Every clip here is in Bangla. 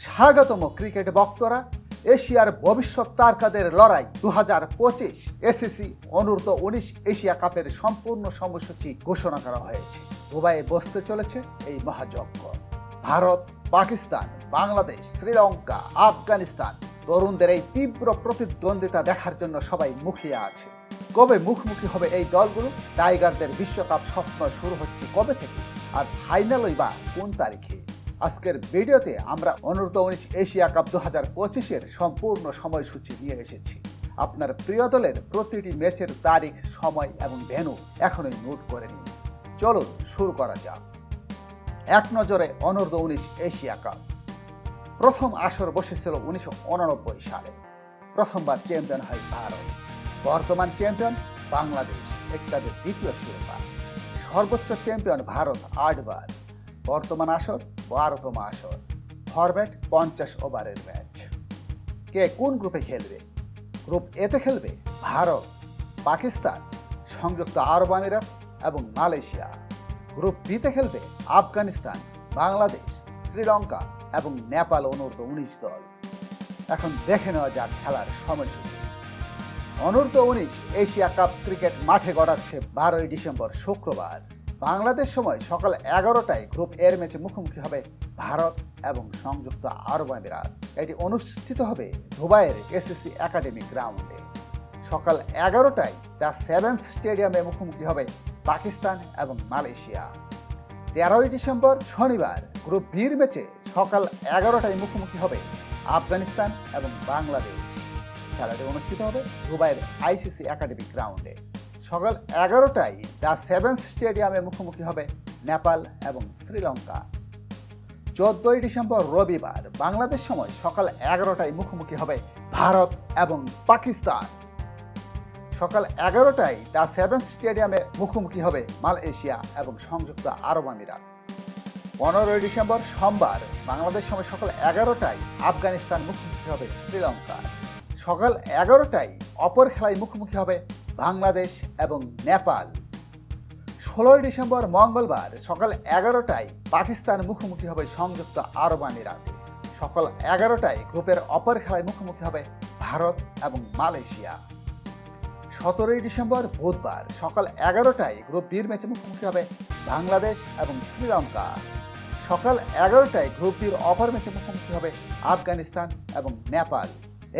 স্বাগতম ক্রিকেট ভক্তরা এশিয়ার ভবিষ্যৎ তারকাদের লড়াই দু হাজার পঁচিশ এসিসি অনূর্ধ্ব উনিশ এশিয়া কাপের সম্পূর্ণ সময়সূচি ঘোষণা করা হয়েছে। দুবাইয়ে বসতে চলেছে এই মহাযজ্ঞ। ভারত, পাকিস্তান, বাংলাদেশ, শ্রীলঙ্কা, আফগানিস্তান তরুণদের এই তীব্র প্রতিদ্বন্দ্বিতা দেখার জন্য সবাই মুখিয়ে আছে। কবে মুখোমুখি হবে এই দলগুলো? টাইগারদের বিশ্বকাপ স্বপ্ন শুরু হচ্ছে কবে থেকে? আর ফাইনালই বা কোন তারিখে? আজকের ভিডিওতে আমরা অনূর্ধ্ব উনিশ এশিয়া কাপ দু হাজার পঁচিশের সম্পূর্ণ সময়সূচি নিয়ে এসেছি। আপনার প্রিয় দলের প্রতিটি ম্যাচের তারিখ, সময় এবং ভেন্যু এখনই নোট করে নিন। চলুন শুরু করা যাক। এক নজরে অনূর্ধ্ব উনিশ এশিয়া কাপ। প্রথম আসর বসেছিল উনিশশো উননব্বই সালে। প্রথমবার চ্যাম্পিয়ন হয় ভারত। বর্তমান চ্যাম্পিয়ন বাংলাদেশ, এটি তাদের দ্বিতীয় শিরোপা। সর্বোচ্চ চ্যাম্পিয়ন ভারত আটবার। বর্তমান আসর বারোতম আসর। ফরম্যাট পঞ্চাশ ওভারের ম্যাচ। কে কোন গ্রুপে খেলবে? গ্রুপ এতে খেলবে ভারত, পাকিস্তান, সংযুক্ত আরব আমিরাত এবং মালয়েশিয়া। গ্রুপ বিতে খেলবে আফগানিস্তান, বাংলাদেশ, শ্রীলঙ্কা এবং নেপাল অনূর্ধ্ব উনিশ দল। এখন দেখে নেওয়া যাক খেলার সময়সূচি। অনূর্ধ্ব উনিশ এশিয়া কাপ ক্রিকেট মাঠে গড়াচ্ছে বারোই ডিসেম্বর শুক্রবার। বাংলাদেশ সময় সকাল এগারোটায় গ্রুপ এর ম্যাচে মুখোমুখি হবে ভারত এবং সংযুক্ত আরব আমিরাত। এটি অনুষ্ঠিত হবে দুবাইয়ের এসএসসি একাডেমি গ্রাউন্ডে। সকাল এগারোটায় দ্য সেভেন্স স্টেডিয়ামে মুখোমুখি হবে পাকিস্তান এবং মালয়েশিয়া। তেরোই ডিসেম্বর শনিবার গ্রুপ বির ম্যাচে সকাল এগারোটায় মুখোমুখি হবে আফগানিস্তান এবং বাংলাদেশ। খেলাটি অনুষ্ঠিত হবে দুবাইয়ের আইসিসি একাডেমি গ্রাউন্ডে। সকাল এগারোটায় দ্য সেভেন্স স্টেডিয়ামে মুখোমুখি হবে নেপাল এবং শ্রীলঙ্কা। চোদ্দই ডিসেম্বর রবিবার বাংলাদেশ সময় সকাল এগারোটায় মুখোমুখি হবে ভারত এবং পাকিস্তান। সকাল এগারোটায় দ্য সেভেন স্টেডিয়ামে মুখোমুখি হবে মালয়েশিয়া এবং সংযুক্ত আরব আমিরাত। পনেরোই ডিসেম্বর সোমবার বাংলাদেশ সময় সকাল এগারোটায় আফগানিস্তান মুখোমুখি হবে শ্রীলঙ্কা। সকাল এগারোটায় অপর খেলায় মুখোমুখি হবে বাংলাদেশ এবং নেপাল। ষোলোই ডিসেম্বর মঙ্গলবার সকাল এগারোটায় পাকিস্তান মুখোমুখি হবে সংযুক্ত আরব আমিরাতে। সকাল এগারোটায় গ্রুপের অপর খেলায় মুখোমুখি হবে ভারত এবং মালয়েশিয়া। সতেরোই ডিসেম্বর বুধবার সকাল এগারোটায় গ্রুপ বির ম্যাচে মুখোমুখি হবে বাংলাদেশ এবং শ্রীলঙ্কা। সকাল এগারোটায় গ্রুপ বির অপর ম্যাচে মুখোমুখি হবে আফগানিস্তান এবং নেপাল।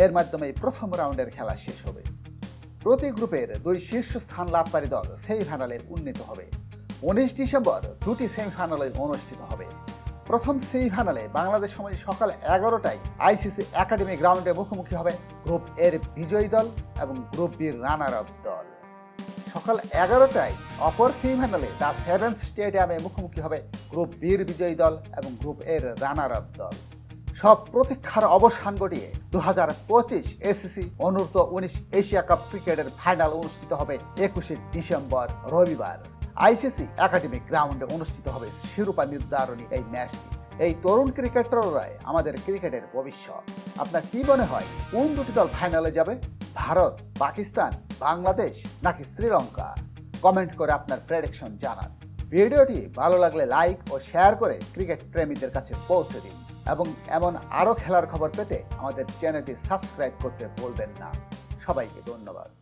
এর মাধ্যমে প্রথম রাউন্ডের খেলা শেষ হবে। প্রতি গ্রুপের দুই শীর্ষ স্থান লাভকারী দল সেমিফাইনালে উন্নীত হবে। উনিশ ডিসেম্বর দুটি সেমিফাইনালে অনুষ্ঠিত হবে। প্রথম সেমিফাইনালে বাংলাদেশ সময় সকাল এগারোটায় আইসিসি একাডেমি গ্রাউন্ডে মুখোমুখি হবে গ্রুপ এর বিজয়ী দল এবং গ্রুপ বির রানার আপ দল। সকাল এগারোটায় অপর সেমিফাইনালে দ্য সেভেন্স স্টেডিয়ামে মুখোমুখি হবে গ্রুপ বির বিজয়ী দল এবং গ্রুপ এর রানার আপ দল। সব প্রতীক্ষার অবসান ঘটিয়ে দু হাজার পঁচিশ এসিসি অনূর্ধ্ব উনিশ এশিয়া কাপ ক্রিকেটের ফাইনাল অনুষ্ঠিত হবে একুশে ডিসেম্বর, রবিবার। আইসিসি একাডেমি গ্রাউন্ডে অনুষ্ঠিত হবে শিরোপা নির্ধারণী এই ম্যাচটি। এই তরুণ ক্রিকেটাররাই আমাদের ক্রিকেটের ভবিষ্যৎ। আপনার কি মনে হয়, কোন দুটি দল ফাইনালে যাবে? ভারত, পাকিস্তান, বাংলাদেশ নাকি শ্রীলঙ্কা? কমেন্ট করে আপনার প্রেডিকশন জানান। ভিডিওটি ভালো লাগলে লাইক ও শেয়ার করে ক্রিকেট প্রেমীদের কাছে পৌঁছে দিন। এবং এমন আরও খেলার খবর পেতে আমাদের চ্যানেলটি সাবস্ক্রাইব করতে ভুলবেন না। সবাইকে ধন্যবাদ।